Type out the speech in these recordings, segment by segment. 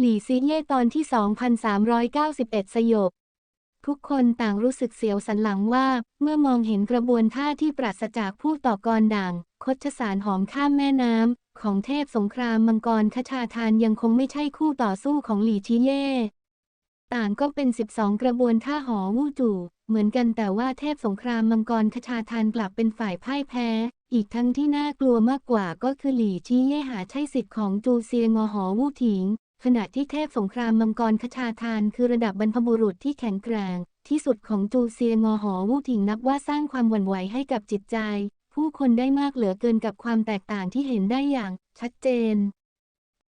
หลี่ซีเย่ตอนที่ 2391 สยบ ทุกคนต่างรู้สึกเสียวสันหลังว่า เมื่อมองเห็นกระบวนท่าที่ปราศจากผู้ต่อกรด่าง คดชสารหอมข้ามแม่น้ำ ของเทพสงครามมังกรคชาทานยังคงไม่ใช่คู่ต่อสู้ของหลี่ชีเย่ ต่างก็เป็น 12 กระบวนท่าหอวู่จู่เหมือนกันแต่ว่าเทพสงครามมังกรคชาทานกลับเป็นฝ่ายพ่ายแพ้ อีกทั้งที่น่ากลัวมากกว่าก็คือหลี่ชีเย่หาใช่สิทธิ์ของจูเซียงอหอวู่ถิง ขณะที่เทพสงครามมังกรคชาทานคือระดับบรรพบุรุษที่แข็งแกร่งที่สุดของจูเซียงอหอวูถิงนับว่าสร้างความหวั่นไหวให้กับจิตใจ ผู้คนได้มากเหลือเกินกับความแตกต่างที่เห็นได้อย่างชัดเจน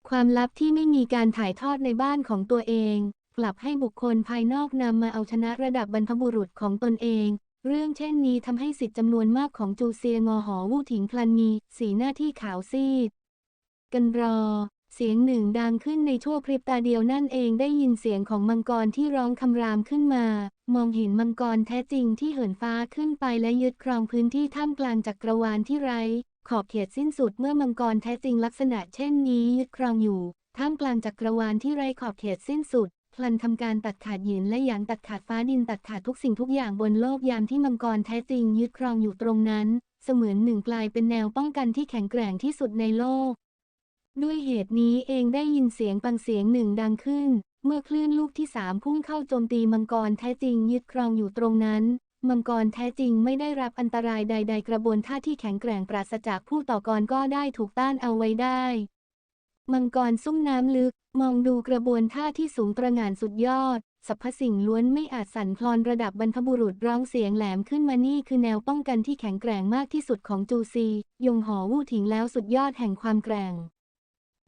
ความลับที่ไม่มีการถ่ายทอดในบ้านของตัวเอง กลับให้บุคคลภายนอกนำมาเอาชนะระดับบรรพบุรุษของตนเอง เรื่องเช่นนี้ทำให้สิทธิ์จำนวนมากของจูเซียงอหอวูถิงพลันมีสีหน้าที่ขาวซีด กันรอ เสียงหนึ่งดังขึ้นในชั่วพริบตาเดียวนั่นเองได้ยินเสียงของมังกรที่ร้องคำรามขึ้นมา มองเห็นมังกรแท้จริงที่เหินฟ้าขึ้นไปและยึดครองพื้นที่ท่ามกลางจักรวาลที่ไร้ ขอบเขตสิ้นสุดเมื่อมังกรแท้จริงลักษณะเช่นนี้ยึดครองอยู่ ท่ามกลางจักรวาลที่ไร้ขอบเขตสิ้นสุดพลันทำการตัดขาดหยินและหยางตัดขาดฟ้าดินตัดขาดทุกสิ่งทุกอย่างบนโลกยามที่มังกรแท้จริงยึดครองอยู่ตรงนั้น เสมือนหนึ่งกลายเป็นแนวป้องกันที่แข็งแกร่งที่สุดในโลก ด้วยเหตุนี้เองได้ยินเสียงปังเสียงหนึ่งดังขึ้น เมื่อคลื่นลูกที่สามพุ่งเข้าโจมตีมังกรแท้จริงยึดครองอยู่ตรงนั้น มังกรแท้จริงไม่ได้รับอันตรายใด ๆ กระบวนท่าที่แข็งแกร่งปราศจากผู้ต่อกรก็ได้ถูกต้านเอาไว้ได้ มังกรซุ้มน้ำลึก มองดูกระบวนท่าที่สูงตระหง่านสุดยอดสรรพสิ่งล้วนไม่อาจสั่นคลอนระดับบรรพบุรุษร้องเสียงแหลมขึ้นมานี่คือแนวป้องกันที่แข็งแกร่งมากที่สุดของจูซี ยงหอวู่ถิงแล้วสุดยอดแห่งความแกร่ง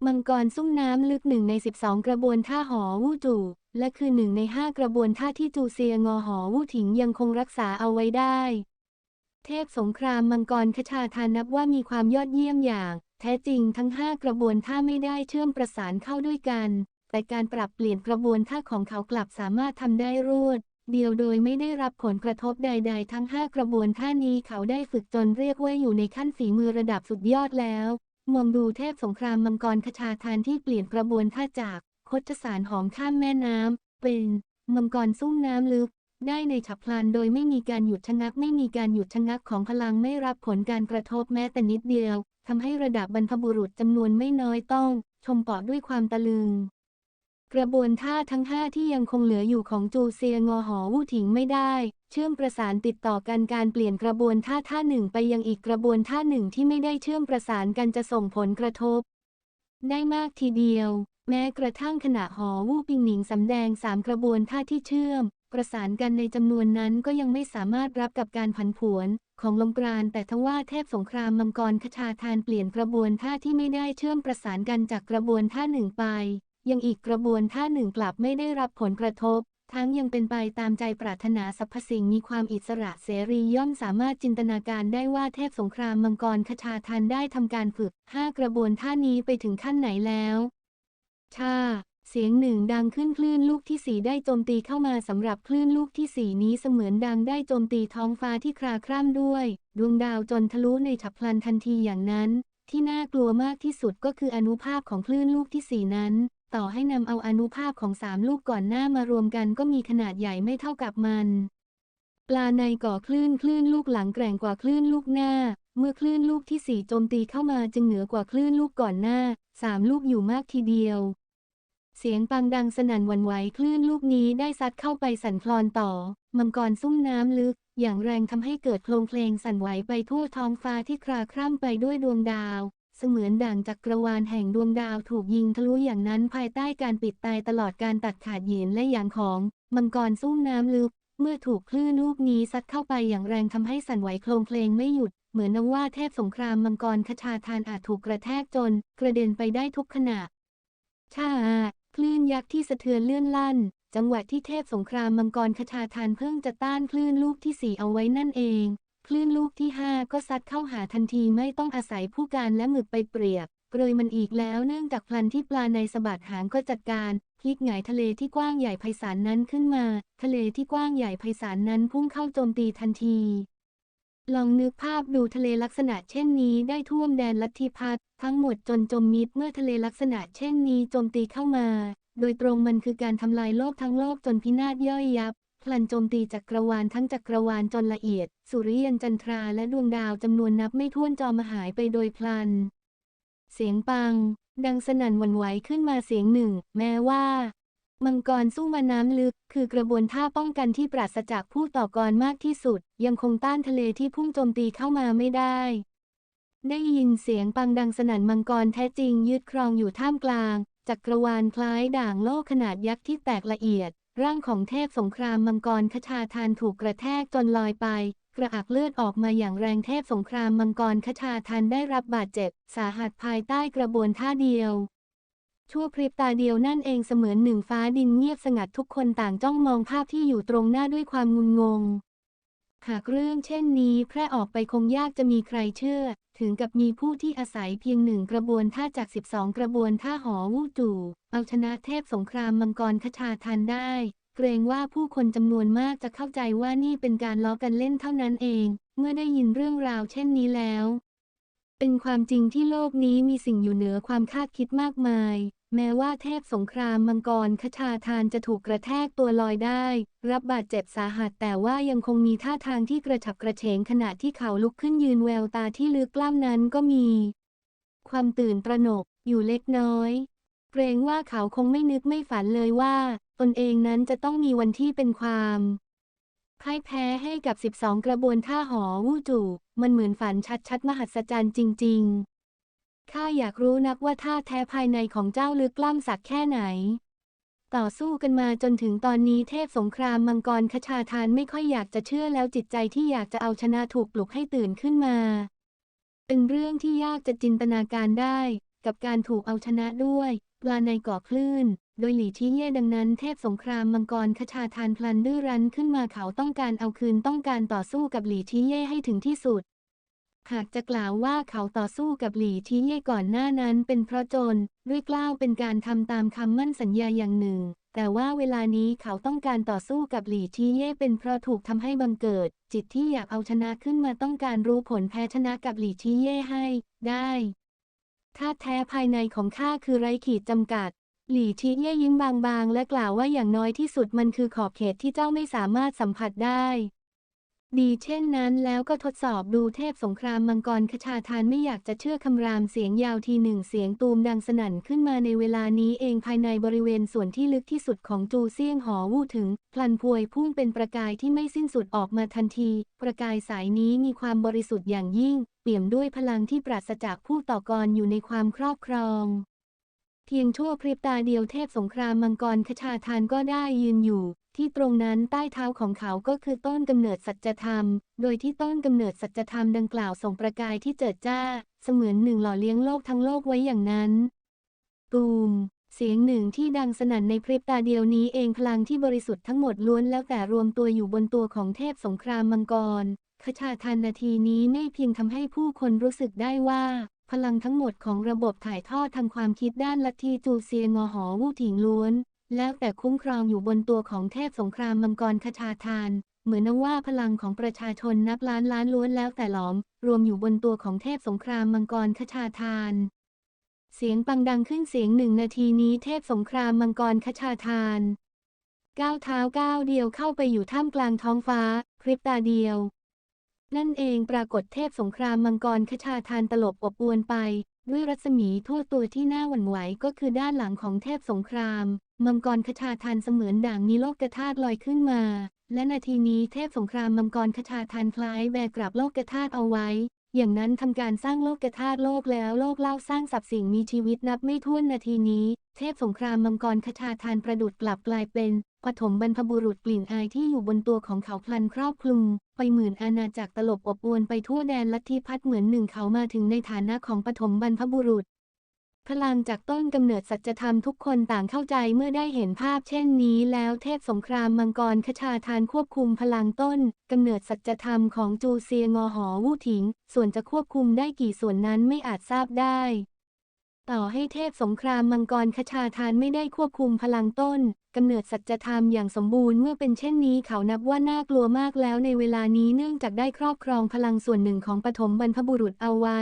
มังกรซุ้มน้ำลึกหนึ่งใน 12 กระบวนท่าหอวู่จู่และคือหนึ่งในห้ากระบวนท่าที่จูเซียงอหอวู่ถิงยังคงรักษาเอาไว้ได้ เทพสงครามมังกรคชาทานนับว่ามีความยอดเยี่ยมอย่าง แท้จริงทั้งห้ากระบวนท่าไม่ได้เชื่อมประสานเข้าด้วยกัน แต่การปรับเปลี่ยนกระบวนท่าของเขากลับสามารถทำได้รวดเดียวโดยไม่ได้รับผลกระทบใด ๆ ทั้ง 5 กระบวนท่านี้เขาได้ฝึกจนเรียกว่าอยู่ในขั้นฝีมือระดับสุดยอดแล้ว มองดูเทพสงครามมังกรคชาทานที่เปลี่ยนกระบวนท่าจากคดสารหอมข้ามแม่น้ำ เป็นมังกรซุ่มน้ำลึก ได้ในฉับพลันโดยไม่มีการหยุดชะงัก ไม่มีการหยุดชะงักของพลังไม่รับผลการกระทบแม้แต่นิดเดียวทำให้ระดับบรรพบุรุษจำนวนไม่น้อยต้อง ชมปาะด้วยความตะลึง กระบวนท่าทั้งห้าที่ยังคงเหลืออยู่ของจูเซียงอหอวู่ถิงไม่ได้ เชื่อมประสานติดต่อกันการเปลี่ยนกระบวนท่าท่าหนึ่งไปยังอีกกระบวนท่าหนึ่งที่ไม่ได้เชื่อมประสานกันจะส่งผลกระทบ ได้มากทีเดียว แม้กระทั่งขณะหอวูปิงหนิงสำแดงสามกระบวนท่าที่เชื่อม ประสานกันในจำนวนนั้นก็ยังไม่สามารถรับกับการผันผวนของลมปราณแต่ทว่าเทพสงครามมังกรคชาทานเปลี่ยนกระบวนท่าที่ไม่ได้เชื่อมประสานกันจากกระบวนท่าหนึ่งไป ยังอีกกระบวนท่าหนึ่งกลับไม่ได้รับผลกระทบ ทั้งยังเป็นไปตามใจปรารถนาสรรพสิ่งมีความอิสระเสรีย่อมสามารถจินตนาการได้ว่าเทพสงครามมังกรคชาทานได้ทำการฝึกห้ากระบวนท่านี้ไปถึงขั้นไหนแล้วชาเสียงหนึ่งดังขึ้นคลื่นลูกที่สี่ได้โจมตีเข้ามาสำหรับคลื่นลูกที่สี่นี้เสมือนดังได้โจมตีท้องฟ้าที่คราคร่ำด้วย ดวงดาวจนทะลุในฉับพลันทันทีอย่างนั้น ที่น่ากลัวมากที่สุดก็คืออนุภาพของคลื่นลูกที่สี่นั้น ต่อให้นำเอาอนุภาพของสามลูกก่อนหน้ามารวมกันก็มีขนาดใหญ่ไม่เท่ากับมัน ปลาในก่อคลื่นคลื่นลูกหลังแกร่งกว่าคลื่นลูกหน้า เมื่อคลื่นลูกที่สี่โจมตีเข้ามาจึงเหนือกว่าคลื่นลูกก่อนหน้าสามลูกอยู่มากทีเดียว เสียงปังดังสนั่นวันไหวคลื่นลูกนี้ได้ซัดเข้าไปสั่นคลอนต่อ มังกรซุ่มน้ำลึก อย่างแรงทำให้เกิดโคลงเพลงสั่นไหวไปทั่วท้องฟ้าที่คลาคร่ำไปด้วยดวงดาว เสมือนด่างจักกรวาลแห่งดวงดาวถูกยิงทะลุอย่างนั้นภายใต้การปิดตายตลอดการตัดขาดเหยนและอย่างของ มังกรซุ่มน้ำลึก เมื่อถูกคลื่นลูกนี้ซัดเข้าไปอย่างแรงทำให้สั่นไหวโคลงเพลงไม่หยุด เหมือนนว่าเทพสงครามมังกรคชาทานอาจถูกกระแทกจน กระเด็นไปได้ทุกขณะชาคลื่นยักษ์ที่สะเทือนเลื่อนลั่น จังหวะที่เทพสงครามมังกรคชาทานเพิ่งจะต้านคลื่นลูกที่สี่เอาไว้นั่นเอง ลื่นลูกที่ห้าก็ซัดเข้าหาทันทีไม่ต้องอาศัยผู้การและหมึกไปเปรียบเปรยมันอีกแล้วเนื่องจากพลันที่ปลาในสะบัดหางก็จัดการพลิกหงายทะเลที่กว้างใหญ่ไพศาลนั้นขึ้นมา ทะเลที่กว้างใหญ่ไพศาลนั้นพุ่งเข้าโจมตีทันที ลองนึกภาพดูทะเลลักษณะเช่นนี้ได้ท่วมแดนลัทธิพัฒทั้งหมดจนจมมิดเมื่อทะเลลักษณะเช่นนี้โจมตีเข้ามา โดยตรงมันคือการทำลายโลกทั้งโลกจนพินาศย่อยยับ พลันโจมตีจักรวาลทั้งจักรวาลจนละเอียด สุริยันจันทราและดวงดาวจำนวนนับไม่ถ้วนจอมหายไปโดยพลัน เสียงปัง ดังสนั่นหวั่นไหวขึ้นมาเสียงหนึ่ง แม้ว่า มังกรสู้มาน้ำลึก คือกระบวนท่าป้องกันที่ปราศจากผู้ต่อกรมากที่สุด ยังคงต้านทะเลที่พุ่งโจมตีเข้ามาไม่ได้ ได้ยินเสียงปังดังสนั่นมังกรแท้จริงยึดครองอยู่ท่ามกลาง จักรวาลคล้ายด่างโลกขนาดยักษ์ที่แตกละเอียด ร่างของเทพสงครามมังกรคชาทานถูกกระแทกจนลอยไป กระอักเลือดออกมาอย่างแรงเทพสงครามมังกรคชาทานได้รับบาดเจ็บ สาหัสภายใต้กระบวนท่าเดียว ชั่วพริบตาเดียวนั่นเองเสมือนหนึ่งฟ้าดินเงียบสงัดทุกคนต่างจ้องมองภาพที่อยู่ตรงหน้าด้วยความงุนงง หากเรื่องเช่นนี้แพร่ออกไปคงยากจะมีใครเชื่อ ถึงกับมีผู้ที่อาศัยเพียงหนึ่งกระบวนท่าจาก 12 กระบวนท่าหอวู่จู่เอาชนะเทพสงครามมังกรคชาทันได้ เกรงว่าผู้คนจำนวนมากจะเข้าใจว่านี่เป็นการล้อกันเล่นเท่านั้นเอง เมื่อได้ยินเรื่องราวเช่นนี้แล้ว เป็นความจริงที่โลกนี้มีสิ่งอยู่เหนือความคาดคิดมากมาย แม้ว่าเทพสงครามมังกรคชาทานจะถูกกระแทกตัวลอยได้ รับบาดเจ็บสาหัสแต่ว่ายังคงมีท่าทางที่กระฉับกระเฉงขณะที่เขาลุกขึ้นยืนแววตาที่ลึกกล้ามนั้นก็มี ความตื่นตระหนกอยู่เล็กน้อยเกรงว่าเขาคงไม่นึกไม่ฝันเลยว่าตนเองนั้นจะต้องมีวันที่เป็นความพ่ายแพ้ให้กับ 12 กระบวนท่าหอวู่จูมันเหมือนฝันชัดๆ มหัศจรรย์จริง ๆ ข้าอยากรู้นักว่าท่าแท้ภายในของเจ้าลึกล้ำสักแค่ไหน ต่อสู้กันมาจนถึงตอนนี้เทพสงครามมังกรคชาทานไม่ค่อยอยากจะเชื่อแล้วจิตใจที่อยากจะเอาชนะถูกปลุกให้ตื่นขึ้นมา เป็นเรื่องที่ยากจะจินตนาการได้ กับการถูกเอาชนะด้วยปลาในกาะคลื่น โดยหลี่ชี้เย่ดังนั้นเทพสงครามมังกรคชาทานพลันดื้อรั้นขึ้นมาเขาต้องการเอาคืนต้องการต่อสู้กับหลี่ชี้เย่ให้ถึงที่สุด หากจะกล่าวว่าเขาต่อสู้กับหลี่ชี้เย่ก่อนหน้านั้นเป็นเพราะโจนด้วยกล้าวเป็นการทำตามคำมั่นสัญญาอย่างหนึ่ง แต่ว่าเวลานี้เขาต้องการต่อสู้กับหลี่ชี้เย่เป็นเพราะถูกทำให้บังเกิด จิตที่อยากเอาชนะขึ้นมาต้องการรู้ผลแพ้ชนะกับหลี่ชี้เย่ให้ ได้ท่าแท้ภายในของข้าคือไร้ขีดจำกัด หลี่ชี้เย่ยิ้มบางๆ และกล่าวว่าอย่างน้อยที่สุดมันคือขอบเขตที่เจ้าไม่สามารถสัมผัสได้ ดีเช่นนั้นแล้วก็ทดสอบดูเทพสงครามมังกรคชาทานไม่อยากจะเชื่อคำรามเสียงยาวทีหนึ่งเสียงตูมดังสนั่นขึ้นมาในเวลานี้เองภายในบริเวณส่วนที่ลึกที่สุดของจูเซียงหอวู่ถึง พลันพวยพุ่งเป็นประกายที่ไม่สิ้นสุดออกมาทันที ประกายสายนี้มีความบริสุทธิ์อย่างยิ่ง เปี่ยมด้วยพลังที่ปราศจากผู้ต่อกรอยู่ในความครอบครอง พียงชั่วพริบตาเดียวเทพสงครามมังกรคชาทานก็ได้ยืนอยู่ ที่ตรงนั้นใต้เท้าของเขาก็คือต้นกำเนิดสัจธรรม โดยที่ต้นกำเนิดสัจธรรมดังกล่าวส่งประกายที่เจิดจ้า เสมือนหนึ่งหล่อเลี้ยงโลกทั้งโลกไว้อย่างนั้นตูมเสียงหนึ่งที่ดังสนั่นในพริบตาเดียวนี้เองพลังที่บริสุทธิ์ทั้งหมดล้วนแล้วแต่รวมตัวอยู่บนตัวของเทพสงครามมังกรคชาทานนาทีนี้ไม่เพียงทำให้ผู้คนรู้สึกได้ว่า พลังทั้งหมดของระบบถ่ายทอดทางความคิดด้านลัทธิจูเซียงอหอวู่ถิงล้วน แล้วแต่คุ้มครองอยู่บนตัวของเทพสงครามมังกรคชาทาน เหมือนว่าพลังของประชาชนนับล้านล้านล้วนแล้วแต่หลอม รวมอยู่บนตัวของเทพสงครามมังกรคชาทาน เสียงปังดังขึ้นเสียงหนึ่งนาทีนี้เทพสงครามมังกรคชาทานก้าวเท้าก้าวเดียวเข้าไปอยู่ท่ามกลางท้องฟ้าพริบตาเดียว นั่นเองปรากฏเทพสงครามมังกรคชาทานตลบอบอวนไป ด้วยรัศมีทั่วตัวที่น่าหวั่นไหวก็คือด้านหลังของเทพสงคราม มังกรคชาทานเสมือนด่างมีโลกธาตุลอยขึ้นมา และนาทีนี้เทพสงครามมังกรคชาทานคล้ายแบกกลับโลกธาตุเอาไว้ อย่างนั้นทำการสร้างโลกธาตุโลกแล้วโลกเล่าสร้างสรรพสิ่งมีชีวิตนับไม่ถ้วนนาทีนี้ เทพสงครามมังกรคชาทานประดุดกลับกลายเป็น ปฐมบรรพบุรุษกลิ่นอายที่อยู่บนตัวของเขาพลันครอบคลุม ไปหมื่นอาณาจักรตลบอบอวนไปทั่วแดนลัทธิพัดเหมือนหนึ่งเขามาถึงในฐานะของปฐมบรรพบุรุษ พลังจากต้นกำเนิดสัจธรรมทุกคนต่างเข้าใจเมื่อได้เห็นภาพเช่นนี้ แล้วเทพสงครามมังกรคชาทานควบคุมพลังต้นกำเนิดสัจธรรมของจูเซียงอหอวู่ถิง ส่วนจะควบคุมได้กี่ส่วนนั้นไม่อาจทราบได้ ต่อให้เทพสงครามมังกรคชาทานไม่ได้ควบคุมพลังต้นกำเนิดสัจธรรมอย่างสมบูรณ์เมื่อเป็นเช่นนี้เขานับว่าน่ากลัวมากแล้วในเวลานี้เนื่องจากได้ครอบครองพลังส่วนหนึ่งของปฐมบรรพบุรุษเอาไว้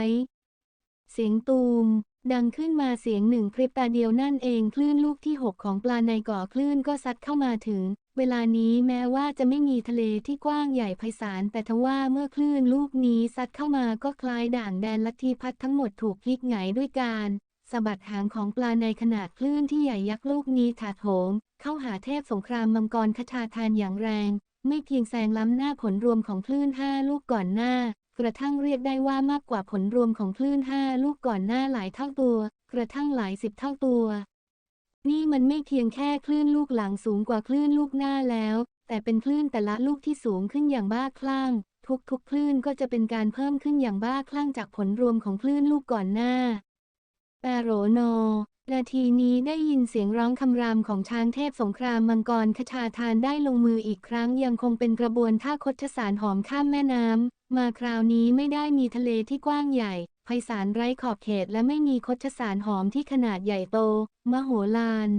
เสียงตูม ดังขึ้นมาเสียงหนึ่งพริบตาเดียวนั่นเองคลื่นลูกที่6ของปลาในก่อคลื่นก็ซัดเข้ามาถึง เวลานี้แม้ว่าจะไม่มีทะเลที่กว้างใหญ่ไพศาลแต่ทว่าเมื่อคลื่นลูกนี้ซัดเข้ามาก็คล้ายด่างแดนลัทธิพัดทั้งหมดถูกพลิกหงายด้วยการ สะบัดหางของปลาในขนาดคลื่นที่ใหญ่ยักษ์ลูกนี้ถาโถม เข้าหาเทพสงครามมังกรคชาทานอย่างแรง ไม่เพียงแซงล้ำหน้าผลรวมของคลื่นห้าลูกก่อนหน้า กระทั่งเรียกได้ว่ามากกว่าผลรวมของคลื่นห้าลูกก่อนหน้าหลายเท่าตัว กระทั่งหลายสิบเท่าตัว นี่มันไม่เพียงแค่คลื่นลูกหลังสูงกว่าคลื่นลูกหน้าแล้ว แต่เป็นคลื่นแต่ละลูกที่สูงขึ้นอย่างบ้าคลั่ง ทุกๆคลื่นก็จะเป็นการเพิ่มขึ้นอย่างบ้าคลั่งจากผลรวมของคลื่นลูกก่อนหน้า แปโรโน นาทีนี้ได้ยินเสียงร้องคำรามของช้างเทพสงครามมังกรคชาทานได้ลงมืออีกครั้งยังคงเป็นกระบวนท่าคดชสารหอมข้ามแม่น้ำ มาคราวนี้ไม่ได้มีทะเลที่กว้างใหญ่ไพศาลไร้ขอบเขตและไม่มีคดชสารหอมที่ขนาดใหญ่โต มโหฬาร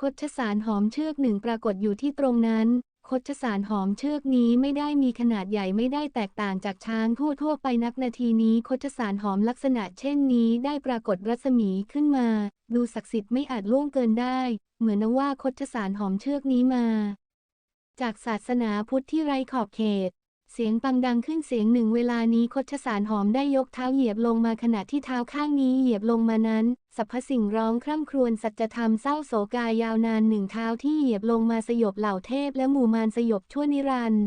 คดชสารหอมเชือกหนึ่งปรากฏอยู่ที่ตรงนั้น คดชสารหอมเชือกนี้ไม่ได้มีขนาดใหญ่ไม่ได้แตกต่างจากช้างทั่วทั่วๆไปนักนาทีนี้คดชสารหอมลักษณะเช่นนี้ได้ปรากฏรัศมีขึ้นมา ดูศักดิ์สิทธิ์ไม่อาจล่วงเกินได้ เหมือนว่าคดชสารหอมเชือกนี้มา จากศาสนาพุทธที่ไร้ขอบเขต เสียงปังดังขึ้นเสียงหนึ่งเวลานี้คดชสารหอมได้ยกเท้าเหยียบลงมาขณะที่เท้าข้างนี้เหยียบลงมานั้นสรรพสิ่งร้องคร่ำครวญสัจธรรมเศร้าโศกายยาวนานหนึ่งเท้าที่เหยียบลงมาสยบเหล่าเทพและหมู่มารสยบชั่วนิรันดร์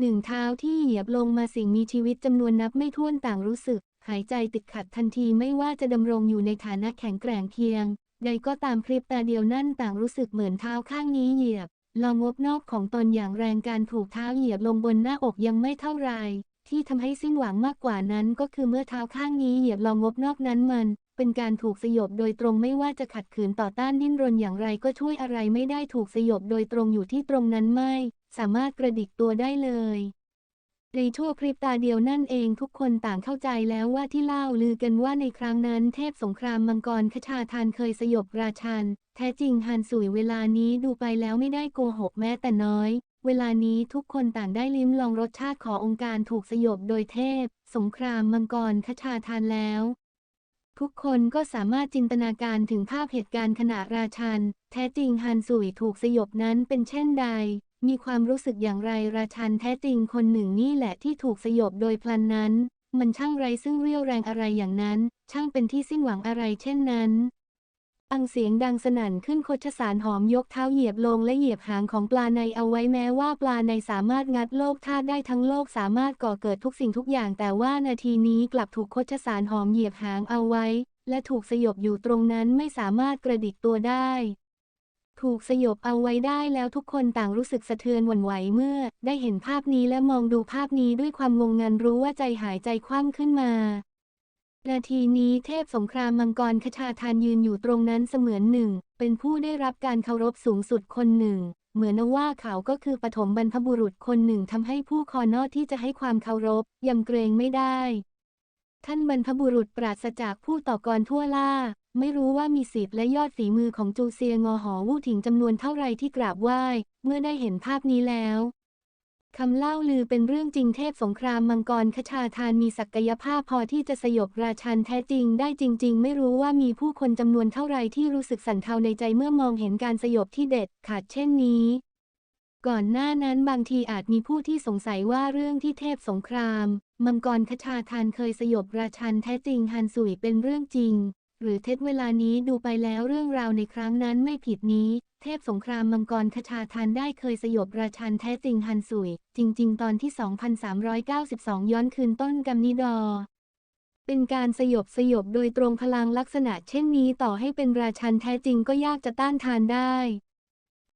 หนึ่งเท้าที่เหยียบลงมาสิ่งมีชีวิตจำนวนนับไม่ถ้วนต่างรู้สึก หายใจติดขัดทันทีไม่ว่าจะดำรงอยู่ในฐานะแข็งแกร่งเพียง ใดก็ตามพริบตาเดียวนั่นต่างรู้สึกเหมือนเท้าข้างนี้เหยียบ ลองงบนอกของตนอย่างแรงการถูกเท้าเหยียบลงบนหน้าอกยังไม่เท่าไร ที่ทำให้สิ้นหวังมากกว่านั้นก็คือเมื่อเท้าข้างนี้เหยียบลองงบนอกนั้นมัน เป็นการถูกสยบโดยตรงไม่ว่าจะขัดขืนต่อต้านดิ้นรนอย่างไรก็ช่วยอะไรไม่ได้ถูกสยบโดยตรงอยู่ที่ตรงนั้นไม่ สามารถกระดิกตัวได้เลย ในชั่วพริบตาเดียวนั่นเองทุกคนต่างเข้าใจแล้วว่าที่เล่าลือกันว่าในครั้งนั้นเทพสงครามมังกรคชาทานเคยสยบราชัน แท้จริงฮันสุยเวลานี้ดูไปแล้วไม่ได้โกหกแม้แต่น้อย เวลานี้ทุกคนต่างได้ลิ้มลองรสชาติขององค์การถูกสยบโดยเทพ สงครามมังกรคชาทานแล้ว ทุกคนก็สามารถจินตนาการถึงภาพเหตุการณ์ขณะราชัน แท้จริงฮันสุยถูกสยบนั้นเป็นเช่นใด มีความรู้สึกอย่างไรราชันแท้จริงคนหนึ่งนี่แหละที่ถูกสยบโดยพลันนั้น มันช่างไรซึ่งเรี่ยวแรงอะไรอย่างนั้น ช่างเป็นที่สิ้นหวังอะไรเช่นนั้น อังเสียงดังสนั่นขึ้นโคชสารหอมยกเท้าเหยียบลงและเหยียบหางของปลาในเอาไว้แม้ว่าปลาในสามารถงัดโลกธาตุได้ทั้งโลกสามารถก่อเกิดทุกสิ่งทุกอย่าง แต่ว่านาทีนี้กลับถูกโคชสารหอมเหยียบหางเอาไว้ และถูกสยบอยู่ตรงนั้นไม่สามารถกระดิกตัวได้ ถูกสยบเอาไว้ได้แล้วทุกคนต่างรู้สึกสะเทือนหวั่นไหวเมื่อ ได้เห็นภาพนี้และมองดูภาพนี้ด้วยความงงงันรู้ว่าใจหายใจคว่ำขึ้นมา นาทีนี้เทพสงครามมังกรคชาทานยืนอยู่ตรงนั้นเสมือนหนึ่ง เป็นผู้ได้รับการเคารพสูงสุดคนหนึ่ง เหมือนว่าเขาก็คือปฐมบรรพบุรุษคนหนึ่งทำให้ผู้คอนอที่จะให้ความเคารพยำเกรงไม่ได้ ท่านบรรพบุรุษปราศจากผู้ต่อกรทั่วล่า ไม่รู้ว่ามีสิทธิ์และยอดฝีมือของจูเซียงอหอวู่ถิงจำนวนเท่าไรที่กราบไหว้ เมื่อได้เห็นภาพนี้แล้วคำเล่าลือเป็นเรื่องจริงเทพสงครามมังกรคชาทานมีศักยภาพพอที่จะสยบราชันแท้จริงได้จริง ๆ ไม่รู้ว่ามีผู้คนจำนวนเท่าไรที่รู้สึกสั่นเทาในใจเมื่อมองเห็นการสยบที่เด็ดขาดเช่นนี้ ก่อนหน้านั้นบางทีอาจมีผู้ที่สงสัยว่าเรื่องที่เทพสงคราม มังกรคชาทานเคยสยบราชันแท้จริงฮันสุยเป็นเรื่องจริง หรือเท็จเวลานี้ดูไปแล้วเรื่องราวในครั้งนั้นไม่ผิดนี้ เทพสงครามมังกรคชาทานได้เคยสยบราชันแท้จริงฮันสุย จริง ๆ ตอนที่ 2392 ย้อนคืนต้นกัมนิดอ เป็นการสยบสยบโดยตรงพลังลักษณะเช่นนี้ต่อให้เป็นราชันแท้จริงก็ยากจะต้านทานได้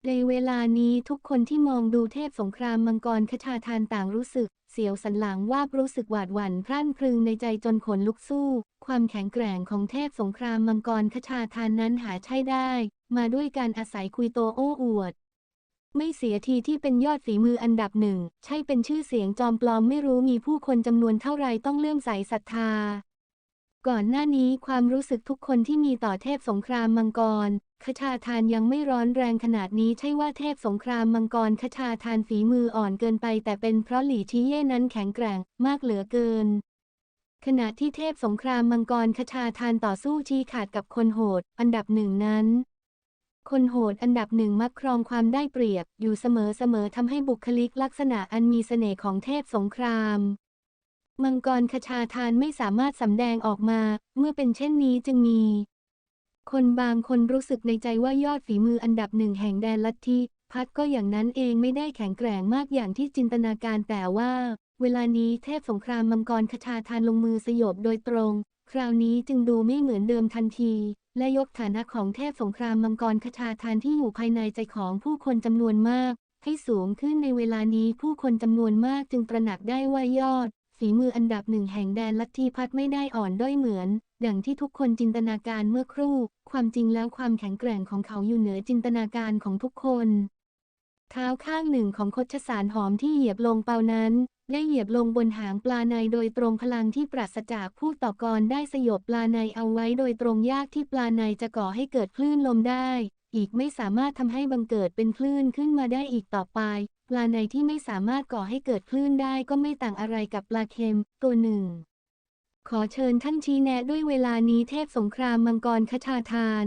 ในเวลานี้ทุกคนที่มองดูเทพสงครามมังกรคชาทานต่างรู้สึก เสียวสันหลังว่าบรู้สึกหวาดหวั่นพรั่นพรึงในใจจนขนลุกสู้ ความแข็งแกร่งของเทพสงครามมังกรคชาทานนั้นหาใช่ได้ มาด้วยการอาศัยคุยโตโอ้อวด ไม่เสียทีที่เป็นยอดฝีมืออันดับหนึ่ง ใช่เป็นชื่อเสียงจอมปลอมไม่รู้มีผู้คนจำนวนเท่าไรต้องเลื่อมใสศรัทธา ก่อนหน้านี้ความรู้สึกทุกคนที่มีต่อเทพสงครามมังกร คชาทานยังไม่ร้อนแรงขนาดนี้ใช่ว่าเทพสงครามมังกรคชาทานฝีมืออ่อนเกินไป แต่เป็นเพราะหลี่ชีเย่นั้นแข็งแกร่งมากเหลือเกิน ขณะที่เทพสงครามมังกรคชาทานต่อสู้ชี้ขาดกับคนโหด อันดับหนึ่งนั้น คนโหดอันดับหนึ่งมักครองความได้เปรียบ อยู่เสมอๆทำให้บุคลิกลักษณะอันมีเสน่ห์ของเทพสงคราม มังกรคชาทานไม่สามารถสำแดงออกมา เมื่อเป็นเช่นนี้จึงมี คนบางคนรู้สึกในใจว่ายอดฝีมืออันดับหนึ่งแห่งแดนลัทธิพัดก็อย่างนั้นเองไม่ได้แข็งแกร่งมากอย่างที่จินตนาการแต่ว่า เวลานี้เทพสงครามมังกรคชาทานลงมือสยบโดยตรง คราวนี้จึงดูไม่เหมือนเดิมทันที และยกฐานะของเทพสงครามมังกรคชาทานที่อยู่ภายในใจของผู้คนจำนวนมาก ให้สูงขึ้นในเวลานี้ผู้คนจำนวนมากจึงตระหนักได้ว่ายอด ฝีมืออันดับหนึ่งแห่งแดนลัทธิพัดไม่ได้อ่อนด้อยเหมือน ดังที่ทุกคนจินตนาการเมื่อครู่ ความจริงแล้วความแข็งแกร่งของเขาอยู่เหนือจินตนาการของทุกคน เท้าข้างหนึ่งของคดชสารหอมที่เหยียบลงเปานั้น ได้เหยียบลงบนหางปลาในโดยตรงพลังที่ปราศจากผู้ต่อกรได้สยบปลาในเอาไว้โดยตรงยากที่ปลาในจะก่อให้เกิดคลื่นลมได้ อีกไม่สามารถทำให้บังเกิดเป็นคลื่นขึ้นมาได้อีกต่อไป ปลาในที่ไม่สามารถก่อให้เกิดคลื่นได้ก็ไม่ต่างอะไรกับปลาเค็ม ตัวหนึ่ง ขอเชิญท่านชี้แนะด้วยเวลานี้เทพสงครามมังกรคชาทาน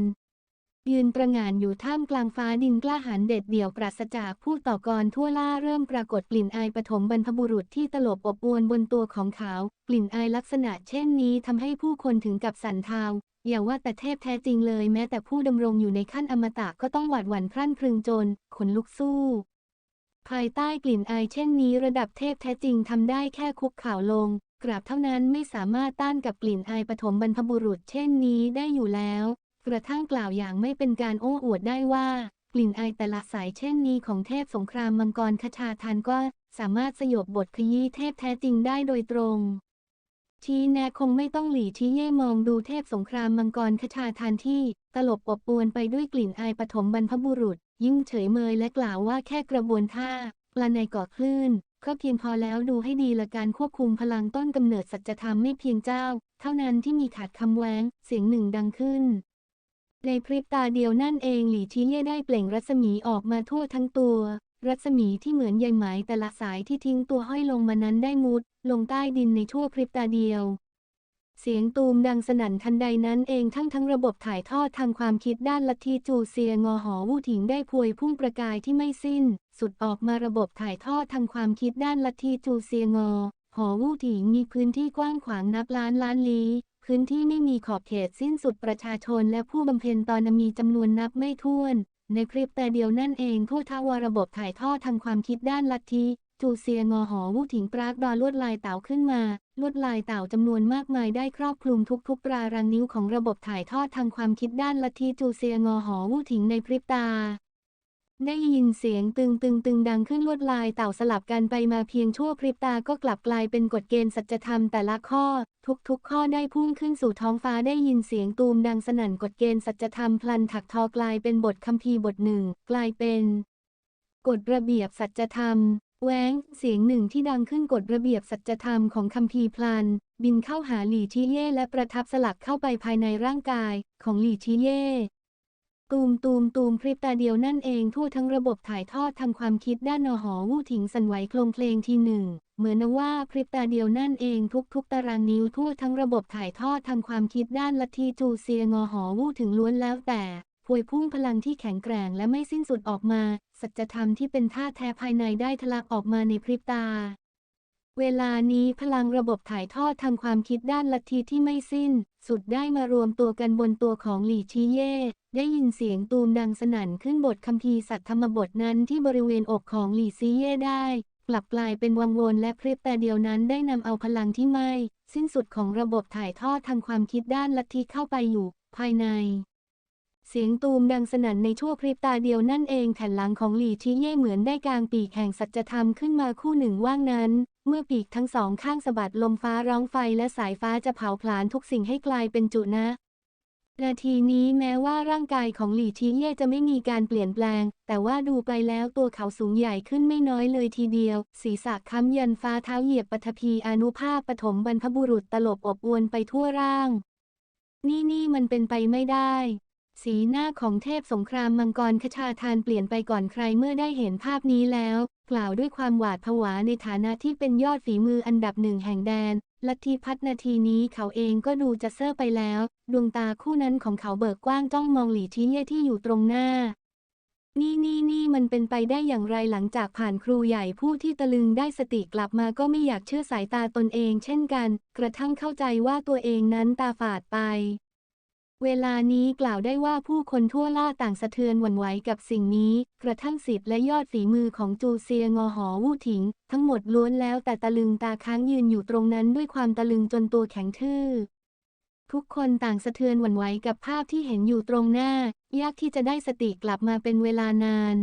ยืนประงานอยู่ท่ามกลางฟ้าดินกล้าหาญเด็ดเดี่ยวปราศจากผู้ต่อกรทั่วล่าเริ่มปรากฏกลิ่นอายปฐมบรรพบุรุษที่ตลบอบอวนบนตัวของเขา กลิ่นอายลักษณะเช่นนี้ทำให้ผู้คนถึงกับสันเทาอย่าว่าแต่เทพแท้จริงเลยแม้แต่ผู้ดำรงอยู่ในขั้นอมตะก็ต้องหวาดหวั่นพรั่นพรึงจนขนลุกสู้ ภายใต้กลิ่นอายเช่นนี้ระดับเทพแท้จริงทำได้แค่คุกข่าวลง กราบเท่านั้นไม่สามารถต้านกับกลิ่นอายปฐมบรรพบุรุษเช่นนี้ได้อยู่แล้ว กระทั่งกล่าวอย่างไม่เป็นการโอ้อวดได้ว่า กลิ่นอายแต่ละสายเช่นนี้ของเทพสงครามมังกรคชาทานก็สามารถสยบบทขยี้เทพแท้จริงได้โดยตรง ทีแนคงไม่ต้องหลีชี้เย่มองดูเทพสงครามมังกรคชาทานที่ ตลบอบอวนไปด้วยกลิ่นอายปฐมบรรพบุรุษ ยิ่งเฉยเมยและกล่าวว่าแค่กระบวนท่าปลาในก่อคลื่นก็เพียงพอแล้วดูให้ดีละการควบคุมพลังต้นกำเนิดสัจธรรมไม่เพียงเจ้า เท่านั้นที่มีขาดคำแว้งเสียงหนึ่งดังขึ้น ในพริบตาเดียวนั่นเองหลี่ชี้เย่ได้เปล่งรัศมีออกมาทั่วทั้งตัว รัศมีที่เหมือนใยไหมแต่ละสายที่ทิ้งตัวห้อยลงมานั้นได้มุด ลงใต้ดินในทั่วพริบตาเดียว เสียงตูมดังสนั่นทันใดนั้นเองทั้งทั้งระบบถ่ายทอดทางความคิดด้านลัทธิจูเซียงอหอวูถิงได้พวยพุ่งประกายที่ไม่สิ้น สุดออกมาระบบถ่ายทอดทางความคิดด้านลัทธิจูเซียงอหอวูถิงมีพื้นที่กว้างขวางนับล้านล้านลี้ พื้นที่ไม่มีขอบเขตสิ้นสุดประชาชนและผู้บำเพ็ญตอนมีจำนวนนับไม่ถ้วน ในคลิปแต่เดียวนั่นเองทั่วทวาระบบถ่ายทอดทางความคิดด้านลัทธิจูเซียงอหอวูถิงปรากดอลวดลายเต่าขึ้นมา ลวดลายเต่าจำนวนมากมายได้ครอบคลุมทุกๆปรารังนิ้วของระบบถ่ายทอดทางความคิดด้านลัทธิจูเซียงอหอวูถิงในพริบตา ได้ยินเสียงตึงตึงตึงดังขึ้นลวดลายเต่าสลับกันไปมาเพียงชั่วพริบตาก็กลับกลายเป็นกฎเกณฑ์สัจธรรมแต่ละข้อ ทุกๆ ข้อได้พุ่งขึ้นสู่ท้องฟ้าได้ยินเสียงตูมดังสนั่นกฎเกณฑ์สัจธรรมพลันถักทอกลายเป็นบทคัมภีร์บทหนึ่ง กลายเป็นกฎระเบียบสัจธรรมแหวงเสียงหนึ่งที่ดังขึ้นกฎระเบียบสัจธรรมของคัมภีร์พลัน บินเข้าหาหลี่ชีเย่และประทับสลักเข้าไปภายในร่างกายของหลี่ชีเย่ ตูมตูมตูมพริบตาเดียวนั่นเองทั่วทั้งระบบถ่ายทอดทำความคิดด้านนอหอวู่ถิงสันไหวโคลงเพลงทีหนึ่งเหมือนว่าพริบตาเดียวนั่นเองทุกๆตารางนิ้วทั่วทั้งระบบถ่ายทอดทำความคิดด้านลัทธิจูเซียงอหอวู่ถึงล้วนแล้วแต่พวยพุ่งพลังที่แข็งแกร่งและไม่สิ้นสุดออกมา สัจธรรมที่เป็นท่าแท้ภายในได้ทะลักออกมาในพริบตา เวลานี้พลังระบบถ่ายทอดทางความคิดด้านลัทธิที่ไม่สิ้น สุดได้มารวมตัวกันบนตัวของหลี่ชีเย่ ได้ยินเสียงตูมดังสนั่นขึ้นบทคัมภีร์สัตธรรมบทนั้นที่บริเวณอกของหลีซีเย่ได้ กลับกลายเป็นวังวนและพริบแต่เดียวนั้นได้นำเอาพลังที่ไม่ สิ้นสุดของระบบถ่ายทอดทางความคิดด้านลัทธิเข้าไปอยู่ ภายใน เสียงตูมดังสนั่นในชั่วพริบตาเดียวนั่นเองแผ่นหลังของหลี่ชีเย่เหมือนได้กางปีกแห่งสัจธรรมขึ้นมาคู่หนึ่งว่างนั้น เมื่อปีกทั้งสองข้างสะบัดลมฟ้าร้องไฟและสายฟ้าจะเผาผลาญทุกสิ่งให้กลายเป็นจุนะ นาทีนี้แม้ว่าร่างกายของหลี่ชีเย่จะไม่มีการเปลี่ยนแปลง แต่ว่าดูไปแล้วตัวเขาสูงใหญ่ขึ้นไม่น้อยเลยทีเดียว ศีรษะค้ำยันฟ้าเท้าเหยียบปฐพีอนุภาพปฐมบรรพบุรุษตลบอบอวนไปทั่วร่าง นี่นี่มันเป็นไปไม่ได้ สีหน้าของเทพสงครามมังกรคชาทานเปลี่ยนไปก่อนใครเมื่อได้เห็นภาพนี้แล้ว กล่าวด้วยความหวาดผวาในฐานะที่เป็นยอดฝีมืออันดับหนึ่งแห่งแดน ลัทธิพัฒนาทีนี้เขาเองก็ดูจะเซอร์ไปแล้ว ดวงตาคู่นั้นของเขาเบิกกว้างจ้องมองหลี่ชี้เย่ที่อยู่ตรงหน้า นี่นี่นี่มันเป็นไปได้อย่างไรหลังจากผ่านครูใหญ่ผู้ที่ตะลึงได้สติกลับมาก็ไม่อยากเชื่อสายตาตนเอง เช่นกัน กระทั่งเข้าใจว่าตัวเองนั้นตาฝาดไป เวลานี้กล่าวได้ว่าผู้คนทั่วล่าต่างสะเทือนหวั่นไหวกับสิ่งนี้ กระทั่งสิทธิ์และยอดฝีมือของจูเซียงอหอวู่ถิง ทั้งหมดล้วนแล้วแต่ตะลึงตาค้างยืนอยู่ตรงนั้นด้วยความตะลึงจนตัวแข็งทื่อ ทุกคนต่างสะเทือนหวั่นไหวกับภาพที่เห็นอยู่ตรงหน้า ยากที่จะได้สติกลับมาเป็นเวลานาน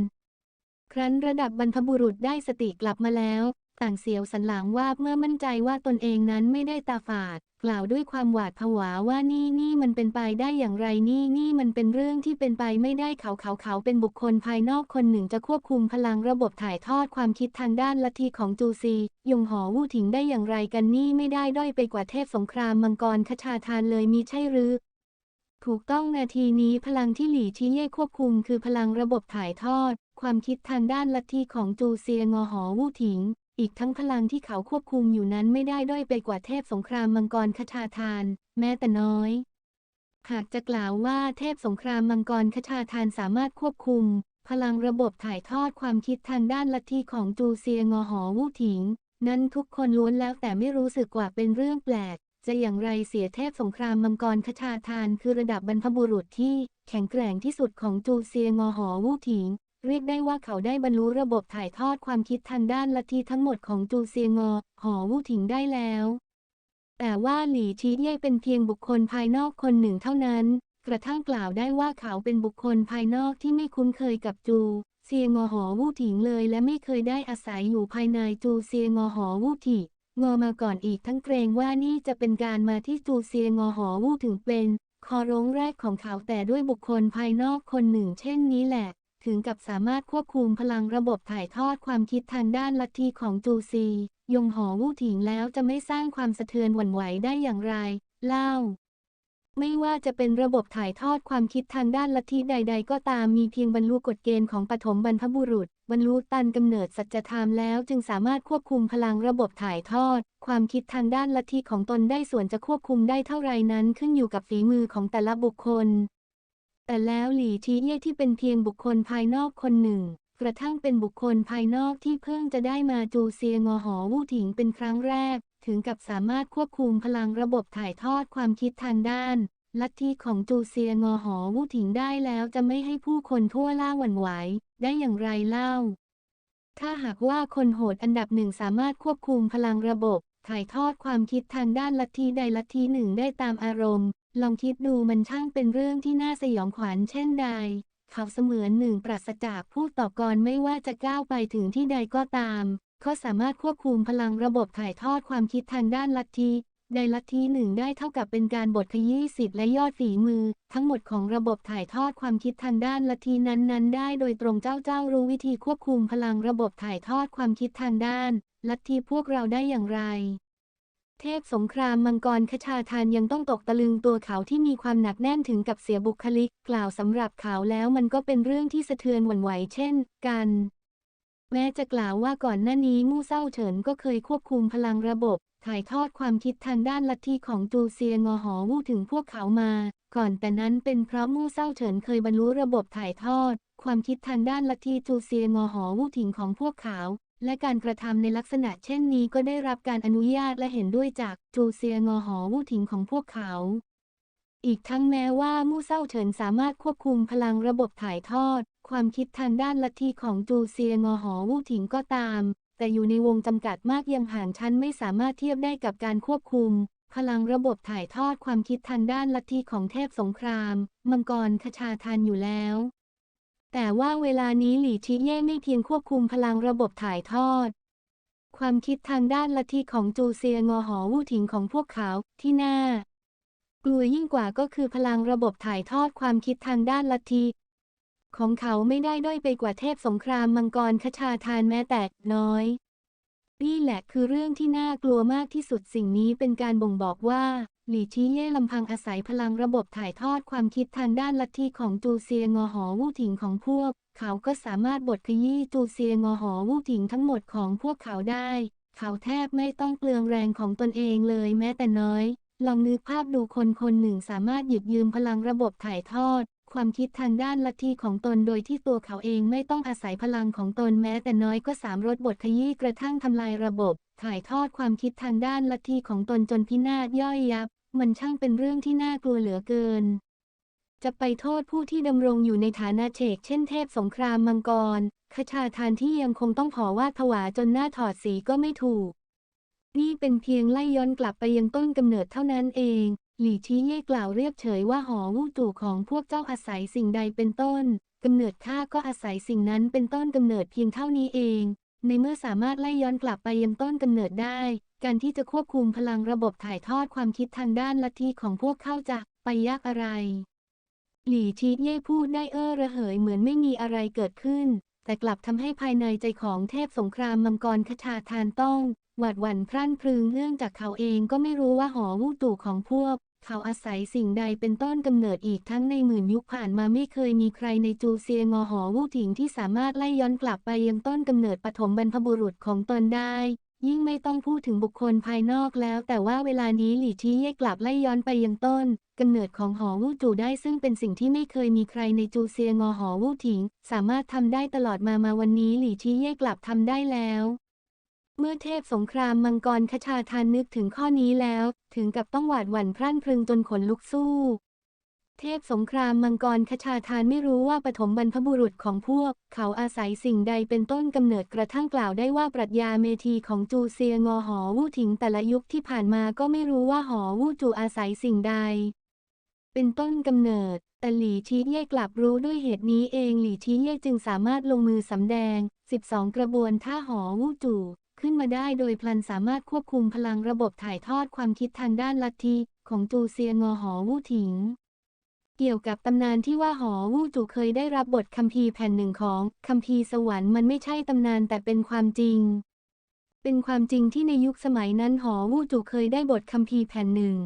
ครั้นระดับบรรพบุรุษได้สติกลับมาแล้ว ต่างเสียวสันหลังว่าเมื่อมั่นใจว่าตนเองนั้นไม่ได้ตาฝาด กล่าวด้วยความหวาดผวาว่านี่นี่มันเป็นไปได้อย่างไรนี่นี่มันเป็นเรื่องที่เป็นไปไม่ได้เขาเขาเขาเป็นบุคคลภายนอกคนหนึ่งจะควบคุมพลังระบบถ่ายทอดความคิดทางด้านลัทธิของจูซี ยงหอวู่ถิงได้อย่างไรกันนี่ไม่ได้ด้อยไปกว่าเทพสงครามมังกรคชาทานเลยมีใช่หรือถูกต้องนาทีนี้พลังที่หลี่ชี้เย่ควบคุม คือพลังระบบถ่ายทอด ความคิดทางด้านลัทธิของจูเซียงอหอวู่ถิง อีกทั้งพลังที่เขาควบคุมอยู่นั้นไม่ได้ด้อยไปกว่าเทพสงครามมังกรคชาทาน แม้แต่น้อย หากจะกล่าวว่าเทพสงครามมังกรคชาทานสามารถควบคุม พลังระบบถ่ายทอดความคิดทางด้านลัทธิของจูเซียงอหอวูถิง นั้นทุกคนล้วนแล้วแต่ไม่รู้สึกว่าเป็นเรื่องแปลก จะอย่างไรเสียเทพสงครามมังกรคชาทานคือระดับบรรพบุรุษที่แข็งแกร่งที่สุดของจูเซียงอหอวูถิง เรียกได้ว่าเขาได้บรรลุระบบถ่ายทอดความคิดทางด้านลัทธิทั้งหมดของจูเซียงอ หอวู่ถิงได้แล้ว แต่ว่าหลี่ชีเย่เป็นเพียงบุคคลภายนอกคนหนึ่งเท่านั้น กระทั่งกล่าวได้ว่าเขาเป็นบุคคลภายนอกที่ไม่คุ้นเคยกับจูเซียงอหอวู่ถิงเลยและไม่เคยได้อาศัยอยู่ภายในจูเซียงอหอวู่ถิงอมาก่อนอีกทั้งเกรงว่านี่จะเป็นการมาที่จูเซียงอหอวู่ถึงเป็นคอร้องแรกของเขาแต่ด้วยบุคคลภายนอกคนหนึ่งเช่นนี้แหละ ถึงกับสามารถควบคุมพลังระบบถ่ายทอดความคิดทางด้านลัทธิของจูซี ยงหอวู่ถิงแล้วจะไม่สร้างความสะเทือนหวั่นไหวได้อย่างไร เล่า ไม่ว่าจะเป็นระบบถ่ายทอดความคิดทางด้านลัทธิใด ๆ ก็ตามมีเพียงบรรลุกฎเกณฑ์ของปฐมบรรพบุรุษ บรรลุตันกำเนิดสัจธรรมแล้วจึงสามารถควบคุมพลังระบบถ่ายทอด ความคิดทางด้านลัทธิของตนได้ส่วนจะควบคุมได้เท่าไรนั้นขึ้นอยู่กับฝีมือของแต่ละบุคคล แต่แล้วหลีชีเย่ที่เป็นเพียงบุคคลภายนอกคนหนึ่ง กระทั่งเป็นบุคคลภายนอกที่เพิ่งจะได้มาจูเซียงอหอวู่ถิงเป็นครั้งแรก ถึงกับสามารถควบคุมพลังระบบถ่ายทอดความคิดทางด้าน ลัทธิของจูเซียงอหอวู่ถิงได้แล้วจะไม่ให้ผู้คนทั่วล่าหวั่นไหว ได้อย่างไรเล่า ถ้าหากว่าคนโหดอันดับหนึ่งสามารถควบคุมพลังระบบถ่ายทอดความคิดทางด้านลัทธิใดลัทธิหนึ่งได้ตามอารมณ์ ลองคิดดูมันช่างเป็นเรื่องที่น่าสยองขวัญเช่นใด เขาเสมือนหนึ่งปราศจากผู้ต่อกรไม่ว่าจะก้าวไปถึงที่ใดก็ตาม เขาสามารถควบคุมพลังระบบถ่ายทอดความคิดทางด้านลัทธิใดลัทธิหนึ่งได้เท่ากับเป็นการบทขยี้สิทธิ์และยอดฝีมือ ทั้งหมดของระบบถ่ายทอดความคิดทางด้านลัทธินั้นๆ ได้โดยตรงเจ้าเจ้ารู้วิธีควบคุมพลังระบบถ่ายทอดความคิดทางด้าน ลัทธิพวกเราได้อย่างไร เทพสงครามมังกรคชาทานยังต้องตกตะลึงตัวเขาที่มีความหนักแน่นถึงกับเสียบุคลิก กล่าวสำหรับเขาแล้วมันก็เป็นเรื่องที่สะเทือนหวั่นไหวเช่น กัน แม้จะกล่าวว่าก่อนหน้านี้มู่เศร้าเฉินก็เคยควบคุมพลังระบบ ถ่ายทอดความคิดทางด้านลัทธิของจูเซียงอหอวู่ถึงพวกเขามา ก่อนแต่นั้นเป็นเพราะมู่เศร้าเฉินเคยบรรลุระบบถ่ายทอด ความคิดทางด้านลัทธิจูเซียงอหอวู่ถิงของพวกเขา และการกระทำในลักษณะเช่นนี้ก็ได้รับการอนุญาตและเห็นด้วยจากจูเซียงอหอวู่ถิงของพวกเขา อีกทั้งแม้ว่ามู่เศร้าเฉินสามารถควบคุมพลังระบบถ่ายทอด ความคิดทางด้านลัทธิของจูเซียงอหอวู่ถิงก็ตาม แต่อยู่ในวงจำกัดมากยังห่างชั้นไม่สามารถเทียบได้กับการควบคุม พลังระบบถ่ายทอดความคิดทางด้านลัทธิของเทพสงคราม มังกรคชาทานอยู่แล้ว แต่ว่าเวลานี้หลีชิเย่ไม่เพียงควบคุมพลังระบบถ่ายทอด ความคิดทางด้านลัทธิของจูเซียงอหอวู่ถิงของพวกเขาที่น่ากลัวยิ่งกว่าก็คือพลังระบบถ่ายทอดความคิดทางด้านลัทธิของเขาไม่ได้ด้อยไปกว่าเทพสงครามมังกรคชาทานแม้แต่น้อยนี่แหละคือเรื่องที่น่ากลัวมากที่สุดสิ่งนี้เป็นการบ่งบอกว่า หลี่ชี้เย่ลำพังอาศัยพลังระบบถ่ายทอดความคิดทางด้านลัทธิของจูเซียงอหอวู่ถิงของพวก เขาก็สามารถบทขยี้จูเซียงอหอวู่ถิงทั้งหมดของพวกเขาได้ เขาแทบไม่ต้องเปลืองแรงของตนเองเลยแม้แต่น้อย ลองนึกภาพดูคนคนหนึ่งสามารถหยิบยืมพลังระบบถ่ายทอด ความคิดทางด้านลัทธิของตนโดยที่ตัวเขาเองไม่ต้องอาศัยพลังของตนแม้แต่น้อยก็สามรถบทขยี้กระทั่งทำลายระบบ ถ่ายทอดความคิดทางด้านลัทธิของตนจนพินาศย่อยยับ มันช่างเป็นเรื่องที่น่ากลัวเหลือเกิน จะไปโทษผู้ที่ดำรงอยู่ในฐานะเฉกเช่นเทพสงครามมังกรขชาทานที่ยังคงต้องขอว่าถวาจนหน้าถอดสีก็ไม่ถูก นี่เป็นเพียงไล่ย้อนกลับไปยังต้นกำเนิดเท่านั้นเอง หลี่ชี้เย่กล่าวเรียบเฉยว่าหอวู่ตู่ของพวกเจ้าอาศัยสิ่งใดเป็นต้นกำเนิดข้าก็อาศัยสิ่งนั้นเป็นต้นกำเนิดเพียงเท่านี้เอง ในเมื่อสามารถไล่ย้อนกลับไปยังต้นกำเนิดได้ การที่จะควบคุมพลังระบบถ่ายทอดความคิดทางด้านลัทธิของพวกเข้าจะไปยากอะไร หลี่ชีเย่พูดได้เอ้อระเหยเหมือนไม่มีอะไรเกิดขึ้น แต่กลับทำให้ภายในใจของเทพสงครามมังกรคชาทานต้อง หวาดหวั่นพรั่นพรึงเนื่องจากเขาเองก็ไม่รู้ว่าหอวู่ตู่ของพวก เขาอาศัยสิ่งใดเป็นต้นกำเนิดอีกทั้งในหมื่นยุคผ่านมาไม่เคยมีใครในจูเซียงอหอวู่ถิงที่สามารถไล่ย้อนกลับไปยังต้นกำเนิดปฐมบรรพบุรุษของตนได้ ยิ่งไม่ต้องพูดถึงบุคคลภายนอกแล้ว แต่ว่าเวลานี้หลี่ชี้เย่กลับไล่ย้อนไปยังต้นกำเนิดของหอวู่จูได้ซึ่งเป็นสิ่งที่ไม่เคยมีใครในจูเซียงอหอวู่ถิง สามารถทำได้ตลอดมามาวันนี้หลี่ชี้เย่กลับทำได้แล้วเมื่อเทพสงครามมังกรคชาทานนึกถึงข้อนี้แล้ว ถึงกับต้องหวาดหวั่นพรั่นพรึงจนขนลุกสู้ เทพสงครามมังกรคชาทานไม่รู้ว่าปฐมบรรพบุรุษของพวก เขาอาศัยสิ่งใดเป็นต้นกำเนิดกระทั่งกล่าวได้ว่าปรัชญาเมธีของจูเซียงอหอวู่ถิงแต่ละยุคที่ผ่านมาก็ไม่รู้ว่าหอวู่จูอาศัยสิ่งใด เป็นต้นกำเนิด แต่หลี่ชี้เย่กลับรู้ด้วยเหตุนี้เองหลี่ชี้เย่จึงสามารถลงมือสำแดง 12 กระบวนท่าหอวู่จูขึ้นมาได้โดยพลันสามารถควบคุมพลังระบบถ่ายทอดความคิดทางด้านลัทธิของจูเซียงอหอวู่ถิง เกี่ยวกับตำนานที่ว่าหอวู่จู่เคยได้รับบทคัมภีร์แผ่นหนึ่งของคัมภีร์สวรรค์มันไม่ใช่ตำนานแต่เป็นความจริง เป็นความจริงที่ในยุคสมัยนั้นหอวู่จู่เคยได้บทคัมภีร์แผ่นหนึ่ง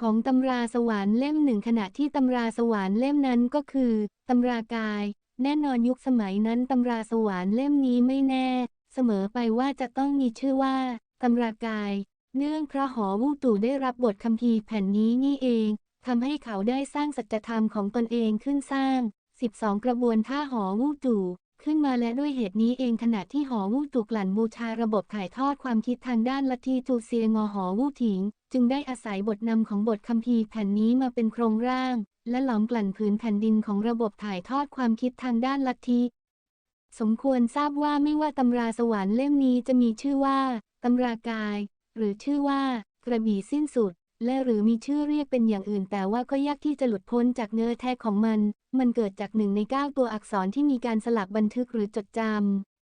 ของตำราสวรรค์เล่มหนึ่งขณะที่ตำราสวรรค์เล่มนั้นก็คือตำรากาย แน่นอนยุคสมัยนั้นตำราสวรรค์เล่มนี้ไม่แน่ เสมอไปว่าจะต้องมีชื่อว่าตำรากาย เนื่องเพราะหอวู่ตู่ได้รับบทคัมภีร์แผ่นนี้นี่เอง ทำให้เขาได้สร้างสัจธรรมของตนเองขึ้นสร้าง 12 กระบวนท่าหอวู่ตู่ขึ้นมาและด้วยเหตุนี้เองขณะที่หอวู่ตู่กลั่นบูชาระบบถ่ายทอดความคิดทางด้านลัทธิจูเซียงอหอวู่ถิง จึงได้อาศัยบทนำของบทคัมภีร์แผ่นนี้มาเป็นโครงร่าง และหลอมกลั่นผืนแผ่นดินของระบบถ่ายทอดความคิดทางด้านลัทธิ สมควรทราบว่าไม่ว่าตำราสวรรค์เล่มนี้จะมีชื่อว่าตำรากาย หรือชื่อว่ากระบี่สิ้นสุด และหรือมีชื่อเรียกเป็นอย่างอื่น แต่ว่าก็ยากที่จะหลุดพ้นจากเนื้อแท้ของมัน มันเกิดจากหนึ่งในเก้าตัวอักษรที่มีการสลักบันทึกหรือจดจ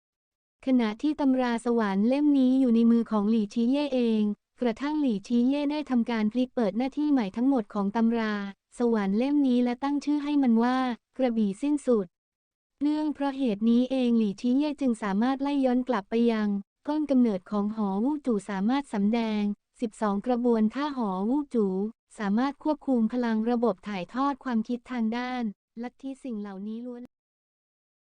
ำขณะที่ตำราสวรรค์เล่มนี้อยู่ในมือของหลี่ชีเย่เอง กระทั่งหลี่ชีเย่ได้ทำการพลิกเปิดหน้าที่ใหม่ทั้งหมดของตำรา สวรรค์เล่มนี้และตั้งชื่อให้มันว่า กระบี่สิ้นสุดเนื่องเพราะเหตุนี้เองหลี่ชีเย่จึงสามารถไล่ย้อนกลับไปยังต้นกำเนิดของหอวู่จู่สามารถสำแดง 12 กระบวนท่าหอวูจูสามารถควบคุมพลังระบบถ่ายทอดความคิดทางด้าน ลัทธิสิ่งเหล่านี้ล้วน